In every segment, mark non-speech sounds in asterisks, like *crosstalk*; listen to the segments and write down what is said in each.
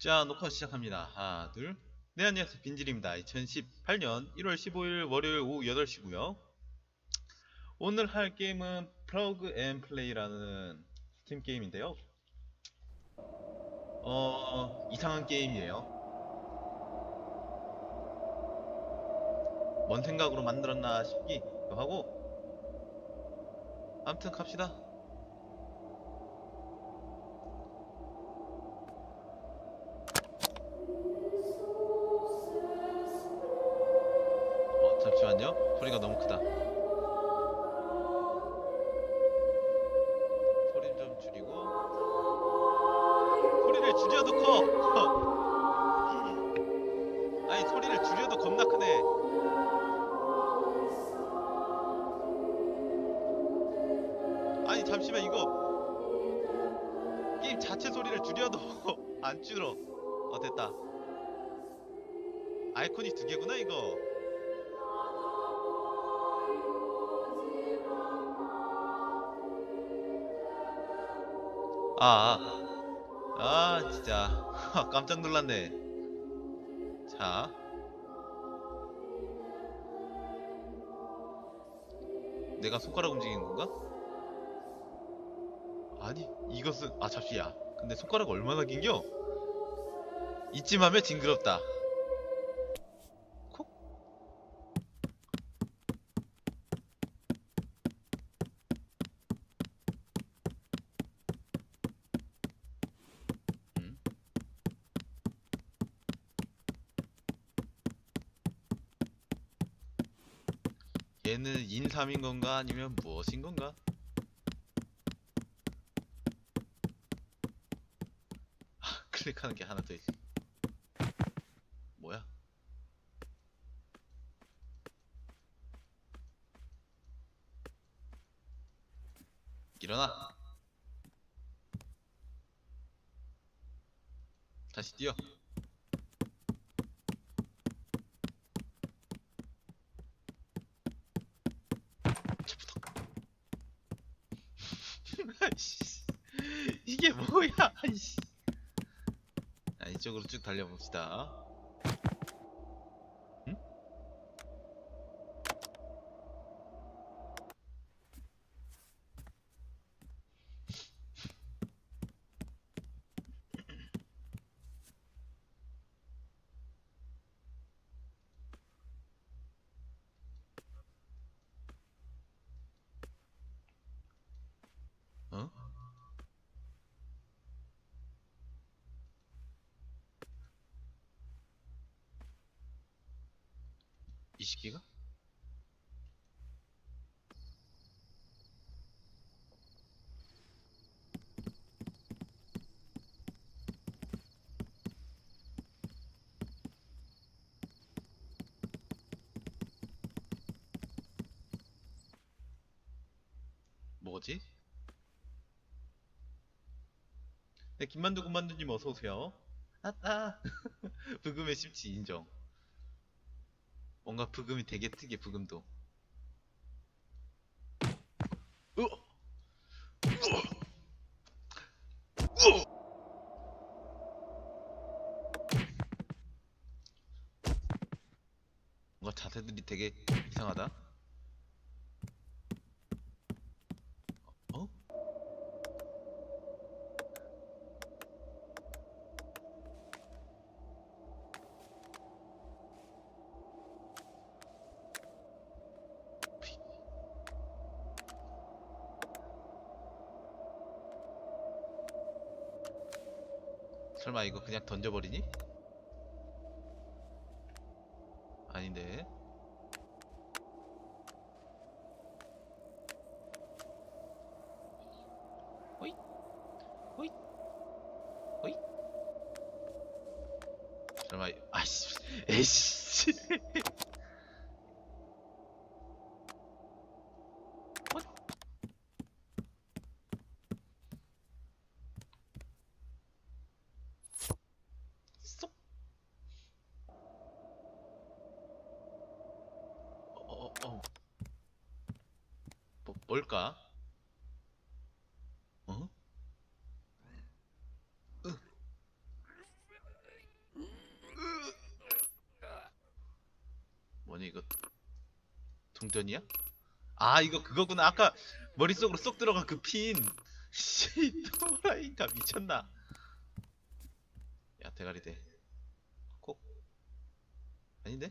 자, 녹화 시작합니다. 하나, 둘. 네, 안녕하세요. 빈질입니다. 2018년 1월 15일 월요일 오후 8시고요. 오늘 할 게임은 플러그 앤 플레이라는 스팀 게임인데요. 어, 이상한 게임이에요. 뭔 생각으로 만들었나 싶기도 하고. 아무튼 갑시다. 아니, 잠시만, 이거. 게임 자체 소리를 줄여도 *laughs* 안 줄어. 어, 됐다. 아이콘이 두 개구나, 이거. 아, 아, 아, 진짜. *laughs* 깜짝 놀랐네. 자. 내가 손가락 움직이는 건가? 아니, 이것은, 아, 잡시야. 근데 손가락 얼마나 긴겨? 이쯤 하면 징그럽다. 콕? 음? 얘는 인삼인 건가 아니면 무엇인 건가? 아, 클릭하는 게 하나 더 있어. 뭐야? 일어나. 다시 뛰어. 아이씨. 이게 뭐야? 아이씨. 자, 이쪽으로 쭉 달려봅시다. 응? 어? 이 시기가? 뭐지? 네, 김만두 군만두님 어서오세요. 아, 아. *laughs* 부금의 심치 인정. 뭔가 부금이 되게 특이해, 부금도. 으! 뭔가 자세들이 되게 이상하다. 어? 설마 이거 그냥 던져버리니? 아닌데. 호잇, 호잇. 설마, 이- 아이씨, 에이씨. 어, 어. 뭐, 뭘까? 어? 뭐니 이거 동전이야? 아 이거 그거구나 아까 머릿속으로 쏙 들어간 그 핀 씨, 또라이다 미쳤나 야 대가리 대 콕 아닌데?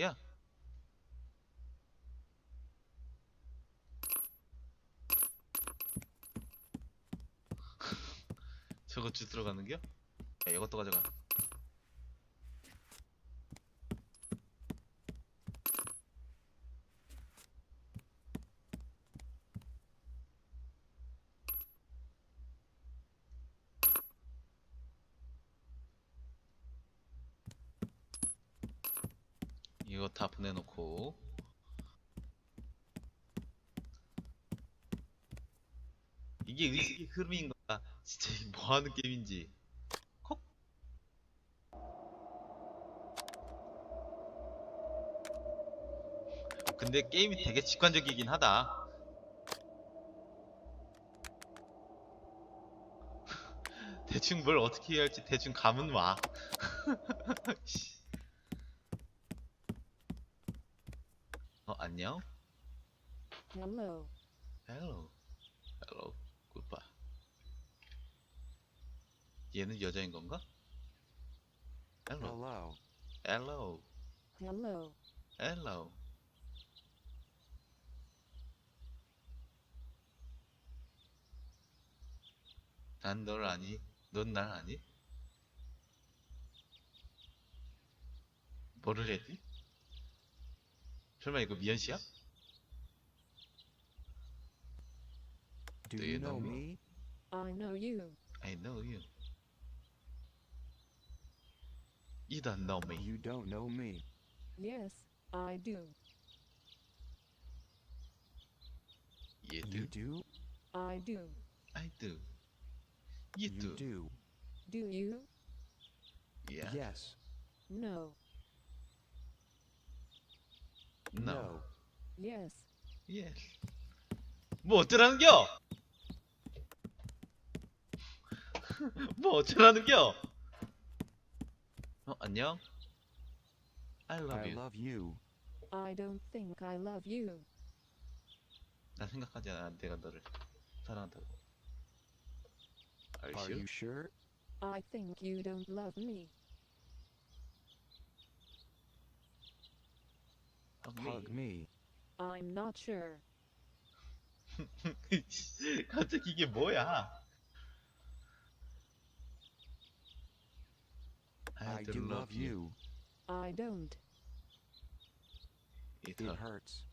야. *laughs* 저거 주스러 가는겨? 야 이것도 가져가 이거 다 보내놓고. 이게 의식의 흐름인가 진짜 이게 뭐하는 게임인지. 콕! 근데 게임이 되게 직관적이긴 하다. *laughs* 대충 뭘 어떻게 해야 할지 대충 감은 와 *laughs* 씨. 어 안녕 Hello. Hello. Hello. Goodbye. 얘는 여자인 건가? Hello. Hello. Hello. Hello. Hello. 난 널 아니? 넌 날 아니? 뭐를 해지? 설마 이거 미연 씨야? Do, Do you you know know me? I know you. I know you. You don't know me. You don't know me. Yes, I do. You do. You do? I do. I do. You, do. do. Do you? Yeah. Yes. No. No. Yes. Yes. 뭐 어쩌라는겨? *laughs* 뭐 어쩌라는겨? 어 안녕. I love I you. love you. I don't think I love you. 난 생각하지 않아. 내가 너를 사랑한다고. Are you Are sure? you sure? I think you don't love me. Hug me. Hug me. I'm not sure. *laughs* 갑자기 이게 뭐야? I do love you. I don't. It It hurt. hurts.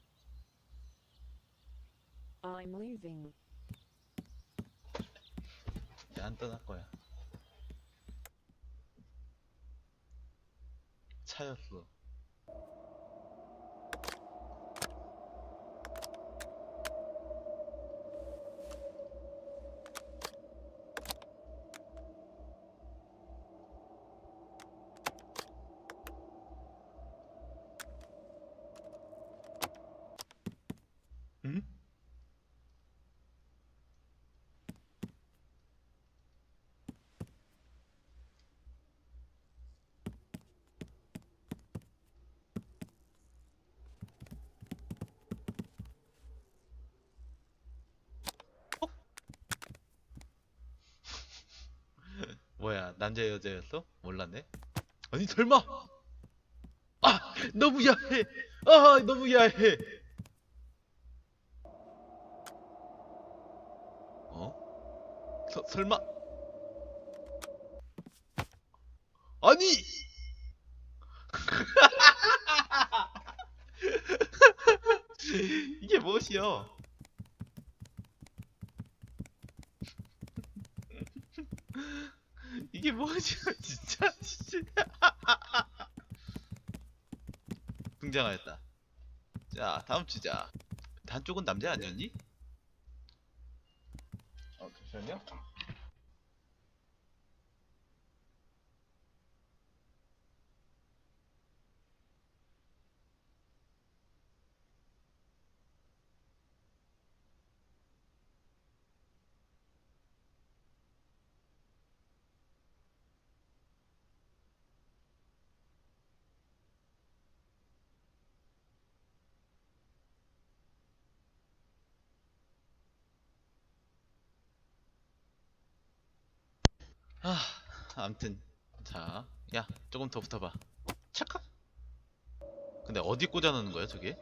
I'm leaving. 이제 안 떠날 거야. 차였어. 남자 여자였어? 몰랐네. 아니 설마? 아 너무 야해. 아 너무 야해. 어? 서, 설마? 아니! *laughs* 이게 무엇이여? *laughs* 이게 무엇이야 *laughs* 진짜? 진짜. 등장하였다. 자 다음 주자. 단쪽은 남자 아니었니? 어 잠시만요 아, 아무튼 자, 야, 조금 더 붙어봐. 찰칵. 근데 어디 꽂아 놓는 거야, 저게?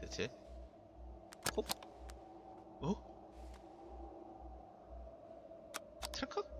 대체? 콕? 어? 찰칵?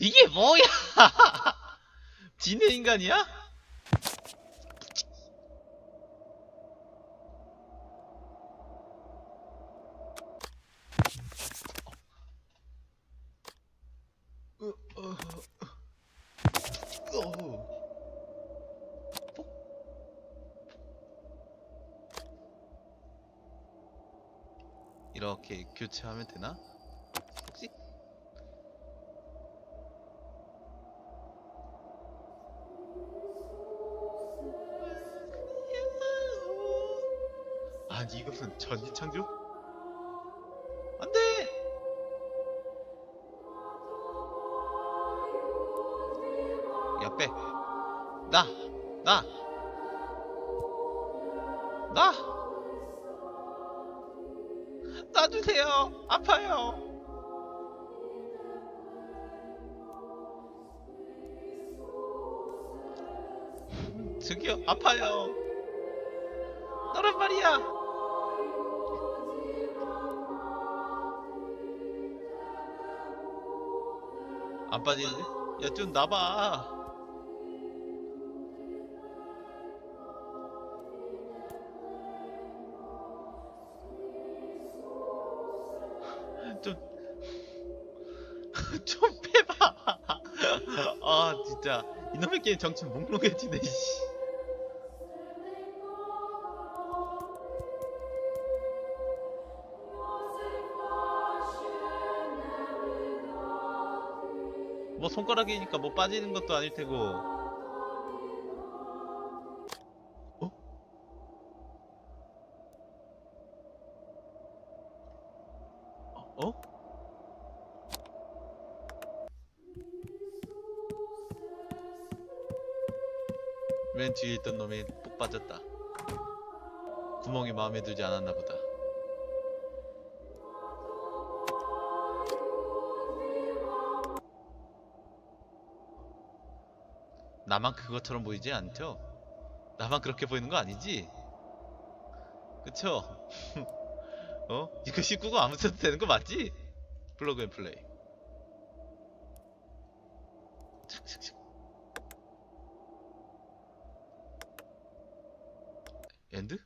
이게 뭐야? *laughs* 지네 인간이야? 이렇게 교체하면 되나? 나! 놔주세요! 아파요! 저기요 아파요! 너란 말이야! 안 빠지는데? 야 좀 놔봐 좀 빼봐. *laughs* 아, 진짜. 이놈의 게임 정치 몽롱해지네, 씨. 뭐 손가락이니까 뭐 빠지는 것도 아닐 테고. 맨 뒤에 있던 놈이 푹 빠졌다. 구멍이 마음에 들지 않았나 보다. 나만 그것처럼 보이지 않죠? 나만 그렇게 보이는 거 아니지? 그쵸? *laughs* 어? 이거 19가 아무 써도 되는 거 맞지? 블로그 앤 플레이 Ende?